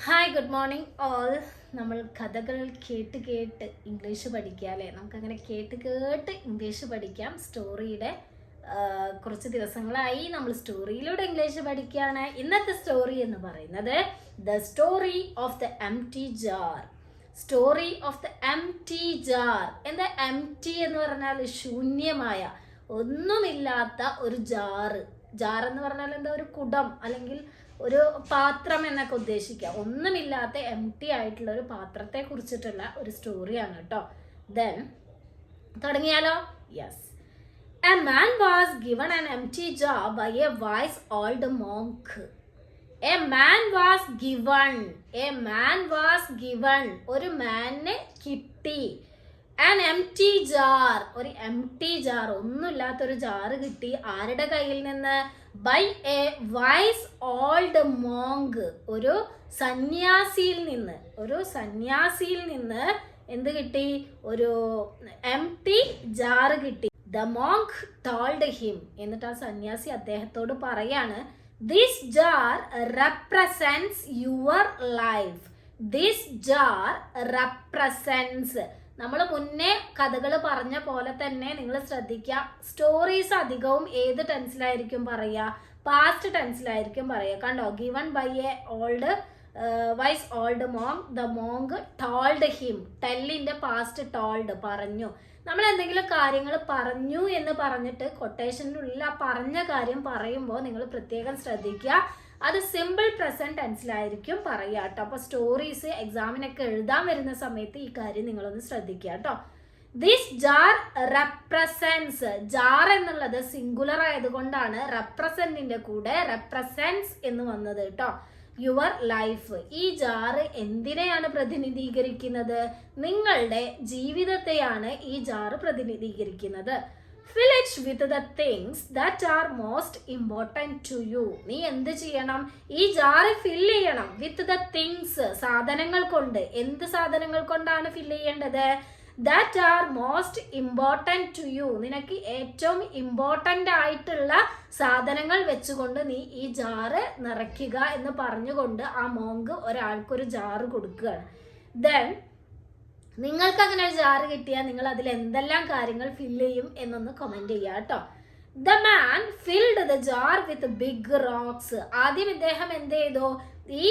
Hi good morning all നമ്മൾ കഥകൾ കേട്ട് കേട്ട് ഇംഗ്ലീഷ് പഠിക്കുക അല്ലേ? നമുക്കങ്ങനെ കേട്ട് കേട്ട് ഇംഗ്ലീഷ് പഠിക്കാം. സ്റ്റോറിയുടെ കുറച്ച് ദിവസങ്ങളായി നമ്മൾ സ്റ്റോറിയിലൂടെ ഇംഗ്ലീഷ് പഠിക്കുകയാണ്. ഇന്നത്തെ സ്റ്റോറി എന്ന് പറയുന്നത് the story of the empty jar story of the empty jar എന്താ എം ടി എന്ന് പറഞ്ഞാൽ ശൂന്യമായ ഒന്നുമില്ലാത്ത ഒരു ജാറ് ജാർ എന്ന് പറഞ്ഞാൽ എന്താ? ഒരു കുടം അല്ലെങ്കിൽ ഒരു പാത്രം എന്നൊക്കെ ഉദ്ദേശിക്കുക. ഒന്നുമില്ലാത്ത എം ടി ആയിട്ടുള്ള ഒരു പാത്രത്തെ കുറിച്ചിട്ടുള്ള ഒരു സ്റ്റോറിയാണ് കേട്ടോ. ദെൻ തുടങ്ങിയാലോ? Yes a man was given an empty job by a wise old monk a man was given a man was given ഒരു മാനിന് കിട്ടി. ആൻ എം ടി ജാർ ഒരു എം ടി ജാർ ഒന്നുമില്ലാത്തൊരു ജാറ് കിട്ടി. ആരുടെ കയ്യിൽ നിന്ന്? By a wise old monk ഒരു സന്യാസിയിൽ നിന്ന് ഒരു സന്യാസിയിൽ നിന്ന് എന്ത് കിട്ടി? ഒരു എം ടി ജാറ് കിട്ടി. ദ മോങ്ക് ടോൾഡ് ഹിം എന്നിട്ട് ആ സന്യാസി അദ്ദേഹത്തോട് പറയാണ് this jar represents your life this jar represents നമ്മൾ മുന്നേ കഥകൾ പറഞ്ഞ പോലെ തന്നെ നിങ്ങൾ ശ്രദ്ധിക്കുക സ്റ്റോറീസ് അധികവും ഏത് ടെൻസിലായിരിക്കും പറയുക പാസ്റ്റ് ടെൻസിലായിരിക്കും പറയുക കണ്ടോ? Given by a old wise old monk the monk told him ടെല്ലിന്റെ past told പറഞ്ഞു. നമ്മൾ എന്തെങ്കിലും കാര്യങ്ങൾ പറഞ്ഞു എന്ന് പറഞ്ഞിട്ട് കൊട്ടേഷനിലുള്ള ആ പറഞ്ഞ കാര്യം പറയുമ്പോൾ നിങ്ങൾ പ്രത്യേകം ശ്രദ്ധിക്കുക അത് സിമ്പിൾ പ്രസന്റ് ടെൻസിലായിരിക്കും പറയുക കേട്ടോ. അപ്പോൾ സ്റ്റോറീസ് എക്സാമിനൊക്കെ എഴുതാൻ വരുന്ന സമയത്ത് ഈ കാര്യം നിങ്ങളൊന്ന് ശ്രദ്ധിക്കുക കേട്ടോ. ദിസ് ജാർ റെപ്രസെൻസ് ജാർ എന്നുള്ളത് സിംഗുലർ ആയതുകൊണ്ടാണ് റെപ്രസെന്റിന്റെ കൂടെ റെപ്രസെൻസ് എന്ന് വന്നത് കേട്ടോ. യുവർ ലൈഫ് ഈ ജാറ് എന്തിനെയാണ് പ്രതിനിധീകരിക്കുന്നത്? നിങ്ങളുടെ ജീവിതത്തെയാണ് ഈ ജാറ് പ്രതിനിധീകരിക്കുന്നത്. Fill it with the things that are most important to you നീ എന്ത് ചെയ്യണം? ഈ ജാറ് ഫിൽ ചെയ്യണം. വിത്ത് ദ തിങ്സ് സാധനങ്ങൾ കൊണ്ട്. എന്ത് സാധനങ്ങൾ കൊണ്ടാണ് ഫിൽ ചെയ്യേണ്ടത്? That are most important to you നിനക്ക് ഏറ്റവും ഇമ്പോർട്ടന്റ് ആയിട്ടുള്ള സാധനങ്ങൾ വെച്ചുകൊണ്ട് നീ ഈ ജാറ് നിറയ്ക്കുക എന്ന് പറഞ്ഞുകൊണ്ട് ആ മോങ്ക് ഒരാൾക്കൊരു ജാറ് കൊടുക്കുകയാണ്. ദെൻ നിങ്ങൾക്ക് അങ്ങനെ ഒരു ജാറ് കിട്ടിയാൽ നിങ്ങൾ അതിൽ എന്തെല്ലാം കാര്യങ്ങൾ ഫില്ല് ചെയ്യും എന്നൊന്ന് കമന്റ് ചെയ്യുക കേട്ടോ. The man filled the jar with big rocks ആദ്യം ഇദ്ദേഹം എന്ത് ചെയ്തു? ഈ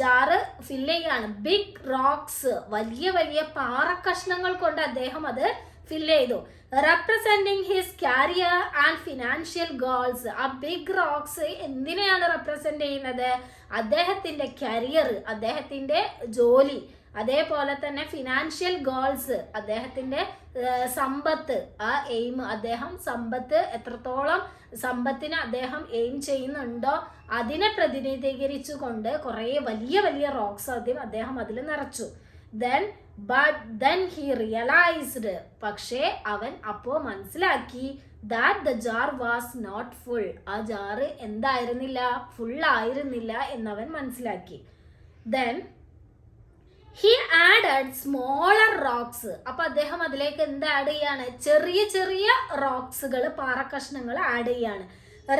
ജാറ് ഫില്ല് ചെയ്യാണ് ബിഗ് റോക്സ് വലിയ വലിയ പാറക്കഷ്ണങ്ങൾ കൊണ്ട് അദ്ദേഹം അത് ഫില്ല് ചെയ്തു. Representing his career and financial goals ആ ബിഗ് റോക്സ് എന്തിനെയാണ് റെപ്രസെന്റ് ചെയ്യുന്നത്? അദ്ദേഹത്തിന്റെ കരിയർ അദ്ദേഹത്തിന്റെ ജോലി. അതേപോലെ തന്നെ ഫിനാൻഷ്യൽ ഗോൾസ് അദ്ദേഹത്തിന്റെ സമ്പത്ത് ആ എയിം അദ്ദേഹം സമ്പത്ത് എത്രത്തോളം സമ്പത്തിന് അദ്ദേഹം എയിം ചെയ്യുന്നുണ്ടോ അതിനെ പ്രതിനിധീകരിച്ചു കൊണ്ട് കുറേ വലിയ വലിയ റോക്സ് ആദ്യം അദ്ദേഹം അതിൽ നിറച്ചു. Then but then he realised പക്ഷേ അവൻ അപ്പോൾ മനസ്സിലാക്കി that the jar was not full ആ ജാറ് എന്തായിരുന്നില്ല? ഫുൾ ആയിരുന്നില്ല എന്നവൻ മനസ്സിലാക്കി. Then he added smaller rocks അപ്പൊ അദ്ദേഹം അതിലേക്ക് എന്ത് ആഡ് ചെയ്യാണ്? ചെറിയ ചെറിയ റോക്സുകൾ പാറക്കഷ്ണങ്ങൾ ആഡ് ചെയ്യാണ്.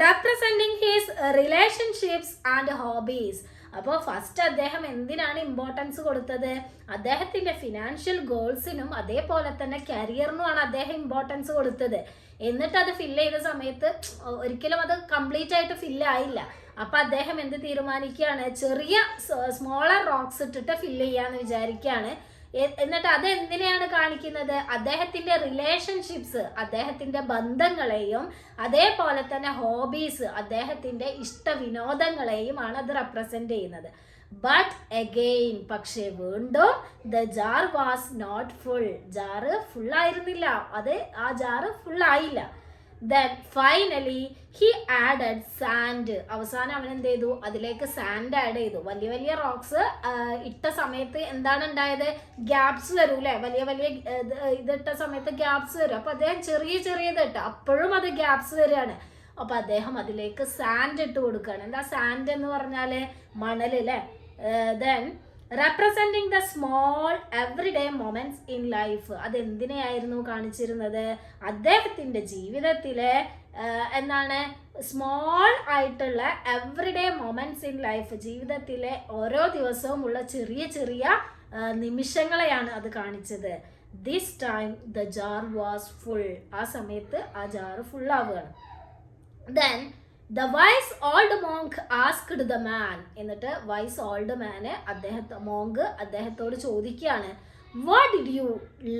Representing his relationships and hobbies അപ്പോൾ ഫസ്റ്റ് അദ്ദേഹം എന്തിനാണ് ഇമ്പോർട്ടൻസ് കൊടുത്തത്? അദ്ദേഹത്തിന്റെ ഫിനാൻഷ്യൽ ഗോൾസിനും അതേപോലെ തന്നെ കരിയറിനുമാണ് അദ്ദേഹം ഇമ്പോർട്ടൻസ് കൊടുത്തത്. എന്നിട്ട് അത് ഫില്ല് ചെയ്ത സമയത്ത് ഒരിക്കലും അത് കംപ്ലീറ്റ് ആയിട്ട് ഫില്ല് ആയില്ല. അപ്പൊ അദ്ദേഹം എന്ത് തീരുമാനിക്കുകയാണ്? ചെറിയ സ്മോളർ റോക്സ് ഇട്ടിട്ട് ഫില്ല് ചെയ്യാന്ന് വിചാരിക്കുകയാണ്. എന്നിട്ട് അത് എന്തിനെയാണ് കാണിക്കുന്നത്? അദ്ദേഹത്തിന്റെ റിലേഷൻഷിപ്സ് അദ്ദേഹത്തിന്റെ ബന്ധങ്ങളെയും അതേപോലെ തന്നെ ഹോബീസ് അദ്ദേഹത്തിന്റെ ഇഷ്ട വിനോദങ്ങളെയും ആണ് അത് റെപ്രസെന്റ് ചെയ്യുന്നത്. ബട്ട് അഗെയിൻ പക്ഷേ വീണ്ടും the jar was not full jar full ആയിരുന്നില്ല. അത് ആ ജാറ് ഫുൾ ആയില്ല. Then finally he added sand അവസാനം അവൻ എന്ത് ചെയ്തു? അതിലേക്ക് സാൻഡ് ആഡ് ചെയ്തു. വലിയ വലിയ റോക്സ് ഇട്ട സമയത്ത് എന്താണ് ഉണ്ടായത്? ഗ്യാപ്സ് വരും അല്ലെ വലിയ വലിയ ഇതിട്ട സമയത്ത് ഗ്യാപ്സ് വരും. അപ്പൊ അദ്ദേഹം ചെറിയ ചെറിയത് ഇട്ട. അപ്പോഴും അത് ഗ്യാപ്സ് വരികയാണ്. അപ്പൊ അദ്ദേഹം അതിലേക്ക് സാൻഡ് ഇട്ട് കൊടുക്കുകയാണ്. എന്താ സാൻഡ് എന്ന് പറഞ്ഞാൽ മണൽ അല്ലേ? Then representing the small everyday moments in life അതെന്തിനെയായിരുന്നു കാണിച്ചിരുന്നത്? അദ്ദേഹത്തിന്റെ ജീവിതത്തിലെ എന്താണ്? സ്മോൾ ആയിട്ടുള്ള എവറിഡേ മൊമെന്റ്സ് ഇൻ ലൈഫ് ജീവിതത്തിലെ ഓരോ ദിവസവും ഉള്ള ചെറിയ ചെറിയ നിമിഷങ്ങളെയാണ് അത് കാണിച്ചത്. This time the jar was full ആ സമയത്ത് ആ ജാറ് ഫുൾ ആവുകയാണ്. Then the wise old monk asked the man എന്നിട്ട് വൈസ് ഓൾഡ് മാന് അദ്ദേഹത്തെ മോങ്ക് അദ്ദേഹത്തോട് ചോദിക്കുകയാണ് what did you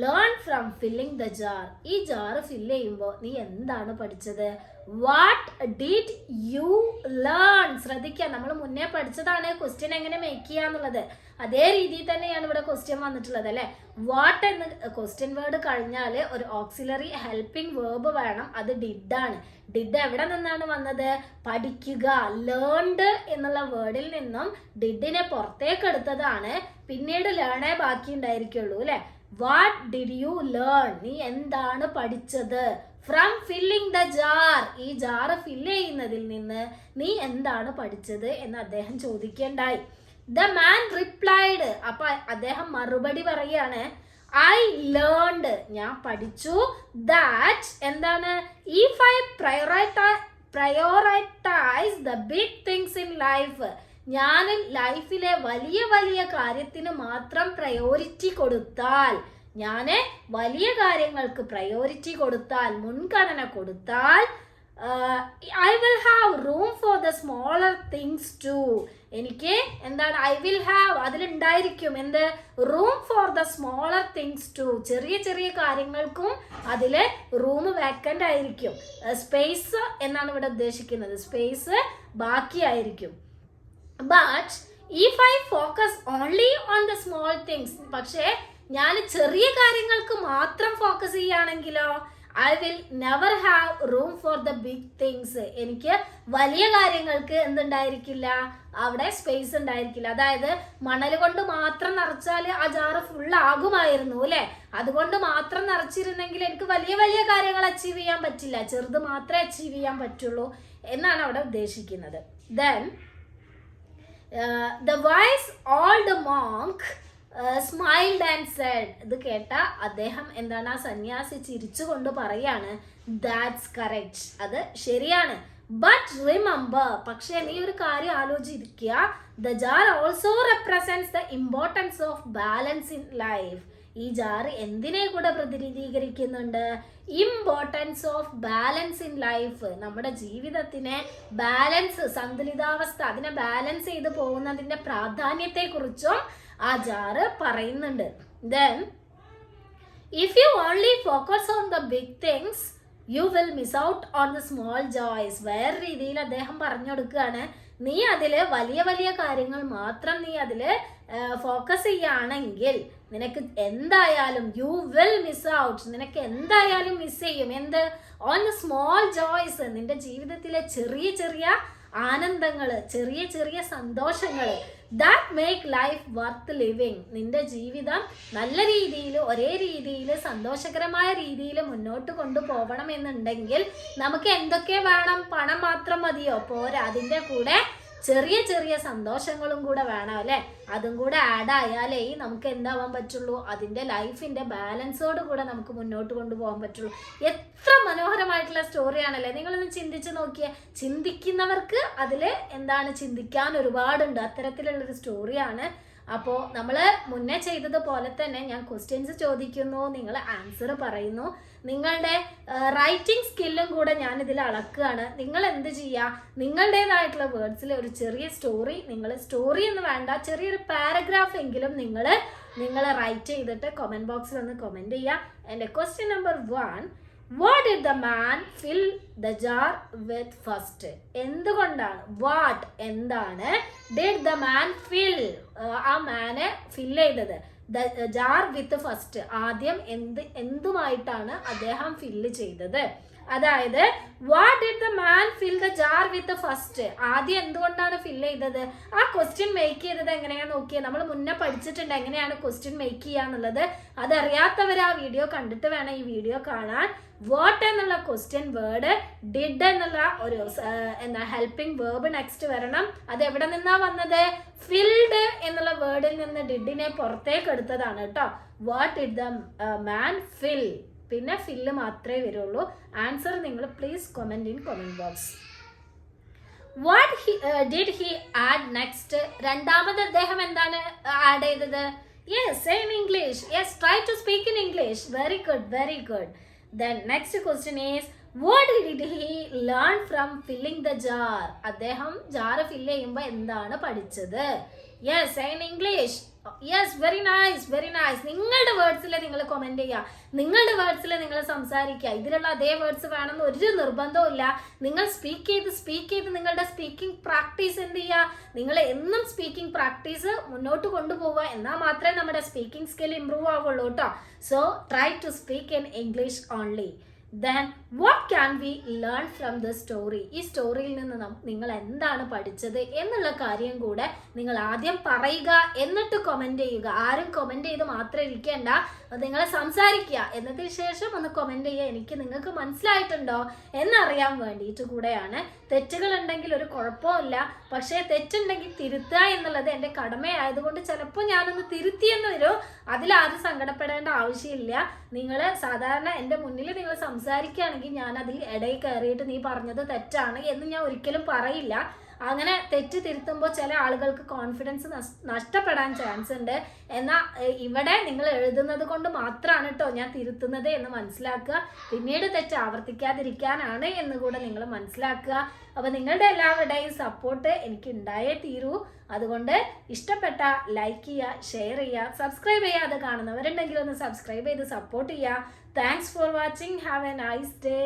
learn from filling the jar ഈ ജാർ ഫില്ല് ചെയ്യുമ്പോൾ നീ എന്താണ് പഠിച്ചത്? വാട്ട് ഡിഡ് യു ലേൺ ശ്രദ്ധിക്കുക നമ്മൾ മുന്നേ പഠിച്ചതാണ് ക്വസ്റ്റ്യൻ എങ്ങനെ മേക്ക് ചെയ്യുക എന്നുള്ളത് അതേ രീതിയിൽ തന്നെയാണ് ഇവിടെ ക്വസ്റ്റ്യൻ വന്നിട്ടുള്ളത് അല്ലേ? വാട്ട് എന്ന് ക്വസ്റ്റ്യൻ വേർഡ് കഴിഞ്ഞാൽ ഒരു ഓക്സിലറി ഹെൽപ്പിംഗ് വേർബ് വേണം. അത് ഡിഡ് ആണ്. ഡിഡ് എവിടെ നിന്നാണ് വന്നത്? പഠിക്കുക ലേൺഡ് എന്നുള്ള വേർഡിൽ നിന്നും ഡിഡിനെ പുറത്തേക്ക് എടുത്തതാണ്. പിന്നീട് ലേണേ ബാക്കി ഉണ്ടായിരിക്കുള്ളൂ അല്ലെ? വാട്ട് ഡിഡ് യു ലേൺ നീ എന്താണ് പഠിച്ചത്? ഫ്രം ഫില്ലിംഗ് ദ ജാർ ഈ ജാറ് ഫില്ല് ചെയ്യുന്നതിൽ നിന്ന് നീ എന്താണ് പഠിച്ചത് എന്ന് അദ്ദേഹം ചോദിക്കേണ്ടായി. ദ മാൻ റിപ്ലൈഡ് അപ്പൊ അദ്ദേഹം മറുപടി പറയാണ് ഐ ലേൺഡ് ഞാൻ പഠിച്ചു. ദാറ്റ് എന്താണ്? If I prioritize the big things in life ഞാൻ ലൈഫിലെ വലിയ വലിയ കാര്യത്തിന് മാത്രം പ്രയോറിറ്റി കൊടുത്താൽ ഞാൻ വലിയ കാര്യങ്ങൾക്ക് പ്രയോറിറ്റി കൊടുത്താൽ മുൻഗണന കൊടുത്താൽ I will have room for the smaller things too എനിക്ക് എന്താണ് ഐ വിൽ ഹാവ് അതിലുണ്ടായിരിക്കും എന്ത്? Room for the smaller things too ചെറിയ ചെറിയ കാര്യങ്ങൾക്കും അതിൽ റൂം വേക്കന്റ് ആയിരിക്കും. സ്പേസ് എന്നാണ് ഇവിടെ ഉദ്ദേശിക്കുന്നത്. Space ബാക്കിയായിരിക്കും. But if I focus only on the small things പക്ഷേ ഞാൻ ചെറിയ കാര്യങ്ങൾക്ക് മാത്രം focus ചെയ്യുകയാണെങ്കിലോ I will never have room for the big things എനിക്ക് വലിയ കാര്യങ്ങൾക്ക് എന്തുണ്ടായിരിക്കില്ല? അവിടെ സ്പേസ് ഉണ്ടായിരിക്കില്ല. അതായത് മണൽ കൊണ്ട് മാത്രം നിറച്ചാൽ ആ ജാറ് ഫുൾ ആകുമായിരുന്നു അല്ലെ? അതുകൊണ്ട് മാത്രം നിറച്ചിരുന്നെങ്കിൽ എനിക്ക് വലിയ വലിയ കാര്യങ്ങൾ അച്ചീവ് ചെയ്യാൻ പറ്റില്ല. ചെറുത് മാത്രമേ അച്ചീവ് ചെയ്യാൻ പറ്റുള്ളൂ എന്നാണ് അവിടെ ഉദ്ദേശിക്കുന്നത്. Then the wise the monk smiled and said ഇത് കേട്ട അദ്ദേഹം എന്താണ് ആ സന്യാസി ചിരിച്ചുകൊണ്ട് പറയാണ് ദാറ്റ്സ് കറക്റ്റ് അത് ശരിയാണ്. ബട്ട് റിമെമ്പർ പക്ഷേ നീ ഒരു കാര്യം ആലോചിക്കുക the jar also represents the importance of balance in life ഈ ജാറ് എന്തിനെ കൂടെ പ്രതിനിധീകരിക്കുന്നുണ്ട്? Importance of balance in life നമ്മുടെ ജീവിതത്തിനെ ബാലൻസ് സന്തുലിതാവസ്ഥ അതിനെ ബാലൻസ് ചെയ്ത് പോകുന്നതിന്റെ പ്രാധാന്യത്തെക്കുറിച്ചും ആ ജാറ് പറയുന്നുണ്ട്. Then if you only focus on the big things you will miss out on the small joys വേറെ രീതിയിൽ അദ്ദേഹം പറഞ്ഞു കൊടുക്കുകയാണ്. നീ അതിൽ വലിയ വലിയ കാര്യങ്ങൾ മാത്രം നീ അതിൽ ഫോക്കസ് ചെയ്യുകയാണെങ്കിൽ നിനക്ക് എന്തായാലും യു വിൽ മിസ് ഔട്ട് നിനക്ക് എന്തായാലും മിസ് ചെയ്യും. എന്ത്? ഓൺ ദ സ്മോൾ ജോയ്സ് നിന്റെ ജീവിതത്തിലെ ചെറിയ ചെറിയ ആനന്ദങ്ങൾ ചെറിയ ചെറിയ സന്തോഷങ്ങൾ that make life worth living നിന്റെ ജീവിതം നല്ല രീതിയിൽ ഒരേ രീതിയിൽ സന്തോഷകരമായ രീതിയിൽ മുന്നോട്ട് കൊണ്ടുപോകണം എന്നുണ്ടെങ്കിൽ നമുക്ക് എന്തൊക്കെ വേണം? പണം മാത്രം മതിയോ? പോരാ അതിന്റെ കൂടെ ചെറിയ ചെറിയ സന്തോഷങ്ങളും കൂടെ വേണം അല്ലേ? അതും കൂടെ ആഡ് ആയാലേ നമുക്ക് എന്താവാൻ പറ്റുള്ളൂ? അതിന്റെ ലൈഫിന്റെ ബാലൻസോട് കൂടെ നമുക്ക് മുന്നോട്ട് കൊണ്ടുപോകാൻ പറ്റുള്ളൂ. എത്ര മനോഹരമായിട്ടുള്ള സ്റ്റോറിയാണല്ലേ നിങ്ങളൊന്ന് ചിന്തിച്ച് നോക്കിയേ. ചിന്തിക്കുന്നവർക്ക് അതിൽ എന്താണ് ചിന്തിക്കാൻ ഒരുപാടുണ്ട്. അത്തരത്തിലുള്ളൊരു സ്റ്റോറിയാണ് അപ്പോൾ നമ്മൾ മുന്നേ ചെയ്തതുപോലെ തന്നെ ഞാൻ ക്വസ്റ്റ്യൻസ് ചോദിക്കുന്നു നിങ്ങൾ ആൻസർ പറയുന്നു. നിങ്ങളുടെ റൈറ്റിംഗ് സ്കില്ലും കൂടെ ഞാൻ ഇതിൽ അളക്കുകയാണ്. നിങ്ങൾ എന്ത് ചെയ്യുക നിങ്ങളുടേതായിട്ടുള്ള വേർഡ്സിൽ ഒരു ചെറിയ സ്റ്റോറി നിങ്ങൾ സ്റ്റോറി എന്ന് വേണ്ട ചെറിയൊരു പാരഗ്രാഫ് എങ്കിലും നിങ്ങൾ നിങ്ങൾ റൈറ്റ് ചെയ്തിട്ട് കമന്റ് ബോക്സിൽ ഒന്ന് കമന്റ് ചെയ്യുക എന്റെ question number one what did the man fill the jar with first എന്തുകൊണ്ടാണ്? വാട്ട് എന്താണ്? ഡിഡ് ദ മാൻ ഫിൽ ആ മാനെ ഫിൽ ചെയ്തത്? ദ ജാർ വിത്ത് ഫസ്റ്റ് ആദ്യം എന്ത് എന്തുമായിട്ടാണ് അദ്ദേഹം ഫില്ല് ചെയ്തത്? അതായത് what did the man fill the jar with first ആദ്യം എന്തുകൊണ്ടാണ് ഫില്ല് ചെയ്തത്? ആ ക്വസ്റ്റ്യൻ മേക്ക് ചെയ്തത് എങ്ങനെയാണ് നോക്കിയത് നമ്മൾ മുന്നേ പഠിച്ചിട്ടുണ്ട് എങ്ങനെയാണ് ക്വസ്റ്റ്യൻ മേക്ക് ചെയ്യാന്നുള്ളത്. അതറിയാത്തവർ ആ വീഡിയോ കണ്ടിട്ട് വേണം ഈ വീഡിയോ കാണാൻ. വാട്ട് എന്നുള്ള ക്വസ്റ്റ്യൻ വേർഡ് ഡിഡ് എന്നുള്ള ഒരു എന്താ ഹെൽപ്പിംഗ് വേർബ് നെക്സ്റ്റ് വരണം. അത് എവിടെ നിന്നാ വന്നത്? ഫിൽഡ് എന്നുള്ള വേർഡിൽ നിന്ന് ഡിഡിനെ പുറത്തേക്ക് എടുത്തതാണ് കേട്ടോ. What did the man fill പിന്നെ ഫില്ല് മാത്രമേ വരുള്ളൂ. ആൻസർ നിങ്ങൾ please comment in comment box what he did he add next രണ്ടാമത് അദ്ദേഹം എന്താണ് ആഡ് ചെയ്തത്? Yes same English yes try to speak in English very good very good then next question is what did he learn from filling the jar അദ്ദേഹം jar fill ചെയ്യുമ്പോൾ എന്താണ് പഠിച്ചത്? Yes in English yes very nice very nice നിങ്ങളുടെ വേർഡ്സിൽ നിങ്ങൾ comment ചെയ്യുക നിങ്ങളുടെ വേർഡ്സിൽ നിങ്ങൾ സംസാരിക്കുക ഇതിലുള്ള അതേ വേർഡ്സ് വേണമെന്ന് ഒരു നിർബന്ധവും ഇല്ല. നിങ്ങൾ സ്പീക്ക് ചെയ്ത് സ്പീക്ക് ചെയ്ത് നിങ്ങളുടെ സ്പീക്കിംഗ് പ്രാക്ടീസ് എന്ത് ചെയ്യുക നിങ്ങൾ എന്നും സ്പീക്കിംഗ് പ്രാക്ടീസ് മുന്നോട്ട് കൊണ്ടുപോവുക എന്നാൽ മാത്രമേ നമ്മുടെ സ്പീക്കിംഗ് സ്കിൽ ഇമ്പ്രൂവ് ആവുള്ളൂ കേട്ടോ. So try to speak in English only then what can we learn from the story ഈ സ്റ്റോറിയിൽ നിന്ന് നിങ്ങൾ എന്താണ് പഠിച്ചത് എന്നുള്ള കാര്യം കൂടെ നിങ്ങൾ ആദ്യം പറയുക എന്നിട്ട് കമന്റ് ചെയ്യുക. ആരും കമന്റ് ചെയ്ത് മാത്രം ഇരിക്കേണ്ട. നിങ്ങൾ സംസാരിക്കുക. എന്നതിന് ശേഷം ഒന്ന് കമന്റ് ചെയ്യുക. എനിക്ക് നിങ്ങൾക്ക് മനസ്സിലായിട്ടുണ്ടോ എന്നറിയാൻ വേണ്ടിയിട്ട് കൂടെയാണ്. തെറ്റുകൾ ഉണ്ടെങ്കിൽ ഒരു കുഴപ്പമില്ല പക്ഷേ തെറ്റുണ്ടെങ്കിൽ തിരുത്തുക എന്നുള്ളത് എന്റെ കടമയായതുകൊണ്ട് ചിലപ്പോൾ ഞാനൊന്ന് തിരുത്തിയെന്ന് വരും. അതിലാരും സങ്കടപ്പെടേണ്ട ആവശ്യമില്ല. നിങ്ങൾ സാധാരണ എന്റെ മുന്നിൽ നിങ്ങൾ സംസാരിക്കുകയാണെങ്കിൽ ഞാൻ അതിൽ ഇടയിൽ കയറിയിട്ട് നീ പറഞ്ഞത് തെറ്റാണ് എന്ന് ഞാൻ ഒരിക്കലും പറയില്ല. അങ്ങനെ തെറ്റ് തിരുത്തുമ്പോൾ ചില ആളുകൾക്ക് കോൺഫിഡൻസ് നഷ്ടപ്പെടാൻ ചാൻസ് ഉണ്ട്. എന്നാൽ ഇവിടെ നിങ്ങൾ എഴുതുന്നത് കൊണ്ട് മാത്രമാണ് കേട്ടോ ഞാൻ തിരുത്തുന്നത് എന്ന് മനസ്സിലാക്കുക. പിന്നീട് തെറ്റ് ആവർത്തിക്കാതിരിക്കാനാണ് എന്ന് കൂടെ നിങ്ങൾ മനസ്സിലാക്കുക. അപ്പോൾ നിങ്ങളുടെ എല്ലാവരുടെയും സപ്പോർട്ട് എനിക്ക് ഉണ്ടായേ തീരൂ. അതുകൊണ്ട് ഇഷ്ടപ്പെട്ട ലൈക്ക് ചെയ്യുക ഷെയർ ചെയ്യുക സബ്സ്ക്രൈബ് ചെയ്യാതെ കാണുന്നവരുണ്ടെങ്കിൽ ഒന്ന് സബ്സ്ക്രൈബ് ചെയ്ത് സപ്പോർട്ട് ചെയ്യുക. Thanks for watching have a nice day